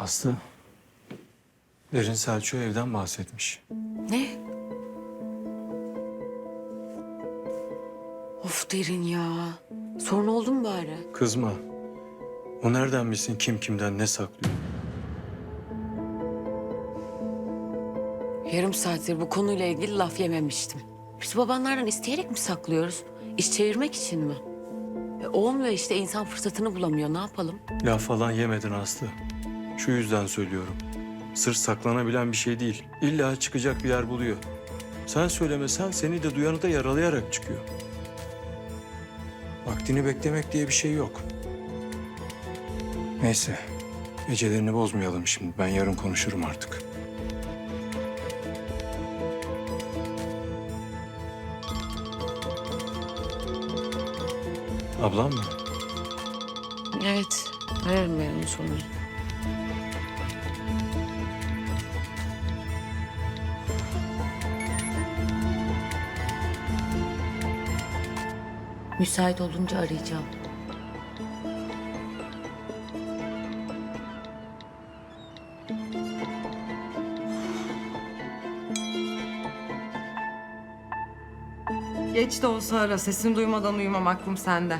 Aslı. Derin Selçuk'a evden bahsetmiş. Ne? Of derin ya. Sorun oldu mu bari? Kızma. O nereden bilsin kim kimden ne saklıyor? Yarım saattir bu konuyla ilgili laf yememiştim. Biz babanlardan isteyerek mi saklıyoruz? İş çevirmek için mi? E, olmuyor işte insan fırsatını bulamıyor. Ne yapalım? Laf falan yemedin Aslı. Şu yüzden söylüyorum. Sır saklanabilen bir şey değil. İlla çıkacak bir yer buluyor. Sen söylemesen seni de duyanı da yaralayarak çıkıyor. Vaktini beklemek diye bir şey yok. Neyse. Gecelerini bozmayalım şimdi. Ben yarın konuşurum artık. Ablam mı? Evet. Ararım ben onu sonra. Müsait olunca arayacağım. Geç de olsa ara. Sesini duymadan uyumam aklım sende.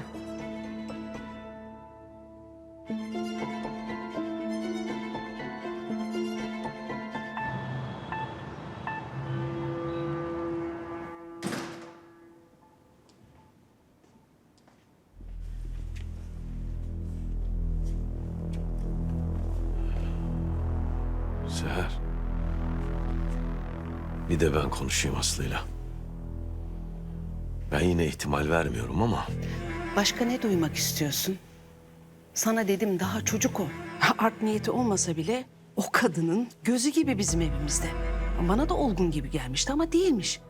Seher. Bir de ben konuşayım Aslı'yla. Ben yine ihtimal vermiyorum ama Başka ne duymak istiyorsun? Sana dedim daha çocuk o. Art niyeti olmasa bile o kadının gözü gibi bizim evimizde. Bana da olgun gibi gelmişti ama değilmiş.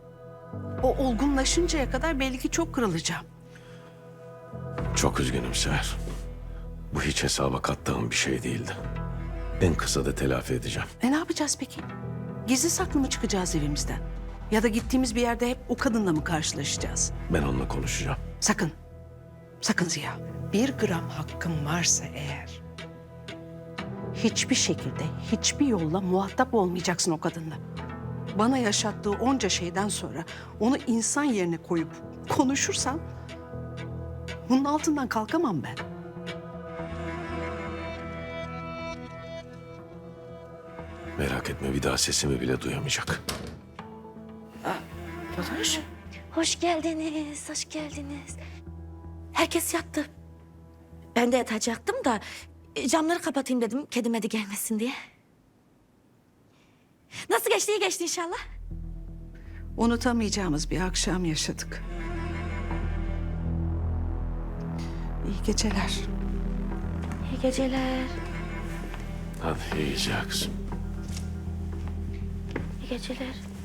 O olgunlaşıncaya kadar belli ki çok kırılacağım. çok üzgünüm Seher. Bu hiç hesaba kattığım bir şey değildi. En kısa da telafi edeceğim. E ne yapacağız peki? Gizli saklı mı çıkacağız evimizden? Ya da gittiğimiz bir yerde hep o kadınla mı karşılaşacağız? Ben onunla konuşacağım. Sakın. Sakın Ziya. Bir gram hakkım varsa eğer... ...hiçbir şekilde, hiçbir yolla muhatap olmayacaksın o kadınla. Bana yaşattığı onca şeyden sonra onu insan yerine koyup konuşursan... ...bunun altından kalkamam ben. Merak etme bir daha sesimi bile duyamayacak. Fatoş. Hoş geldiniz, hoş geldiniz. Herkes yattı. Ben de yatacaktım da e, camları kapatayım dedim kedime de gelmesin diye. Nasıl geçti? iyi geçti inşallah. Unutamayacağımız bir akşam yaşadık. İyi geceler. İyi geceler. Hadi iyi geceler kızım. Geceler.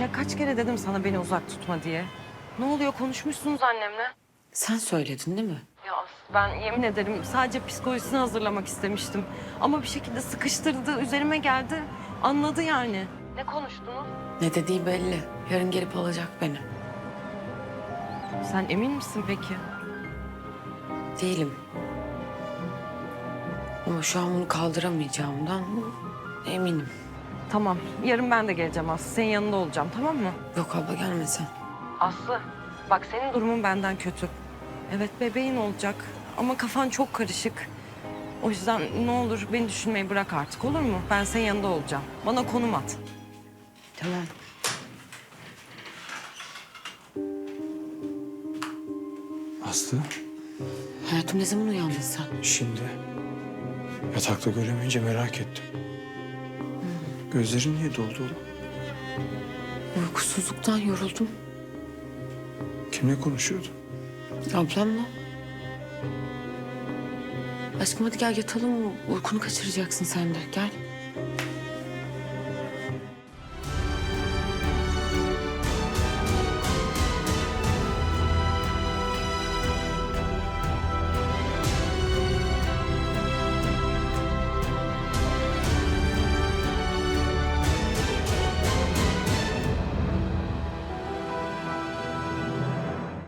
Ya kaç kere dedim sana beni uzak tutma diye. Ne oluyor konuşmuşsunuz annemle. Sen söyledin değil mi? Ya ben yemin ederim sadece psikolojisini hazırlamak istemiştim. Ama bir şekilde sıkıştırdı üzerime geldi. Anladı yani. Ne konuştunuz? Ne dediği belli. Yarın gelip alacak beni. Sen emin misin peki? Değilim. Ama şu an bunu kaldıramayacağımdan eminim. Tamam yarın ben de geleceğim Aslı. Senin yanında olacağım tamam mı? Yok abla gelmesin. Aslı bak senin durumun benden kötü. Evet bebeğin olacak ama kafan çok karışık. O yüzden ne olur beni düşünmeyi bırak artık olur mu? Ben senin yanında olacağım. Bana konum at. Tamam. Aslı Hayatım ne zaman uyandın sen? şimdi yatakta göremeyince merak ettim. Gözlerin niye doldu oğlum? Uykusuzluktan yoruldum. Kimle konuşuyordun? Ablamla. Aşkım hadi gel yatalım. Uykunu kaçıracaksın sen de. Gel.